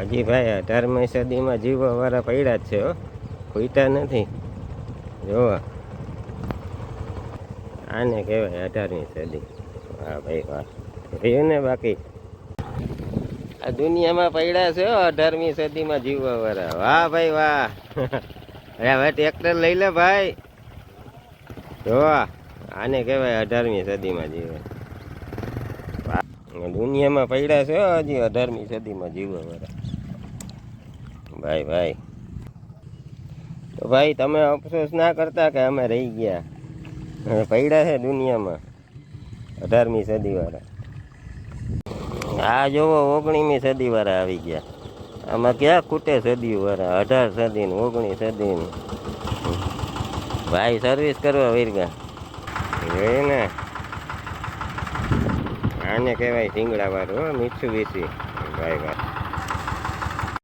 હજી ભાઈ અઢારમી સદીમાં જીવવાવાળા પડ્યા જ છે, હો. ખૂટા નથી. જોવો. આને કહેવાય અઢારમી સદી. વાહ ભાઈ, વાહ. રહ્યું ને બાકી? આ દુનિયામાં પડ્યા છે અઢારમી સદીમાં જીવવાવાળા વાહ ભાઈ, વાહ. અરે, હવે ટ્રેક્ટર લઈ લે ભાઈ. જોવા. આને કહેવાય અઢારમી સદીમાં જીવે. વાહ. દુનિયામાં પડ્યા છે હજી અઢારમી સદીમાં જીવો વાળા. ભાઈ ભાઈ. તો ભાઈ, તમે અફસોસ ના કરતા કે અમે રહી ગયા? પડ્યા છે દુનિયામાં અઢારમી સદીવાળા આ જોવો, ઓગણીમી સદીવાળા આવી ગયા. આમાં ક્યાં ખૂટે સદીવાળા અઢાર સદી ને ઓગણીસ સદી ભાઈ સર્વિસ કરવા વીરગા. એ ને. આને કહેવાય શિંગડા વાળું હો મીઠું વીસી ભાઈ ભાઈ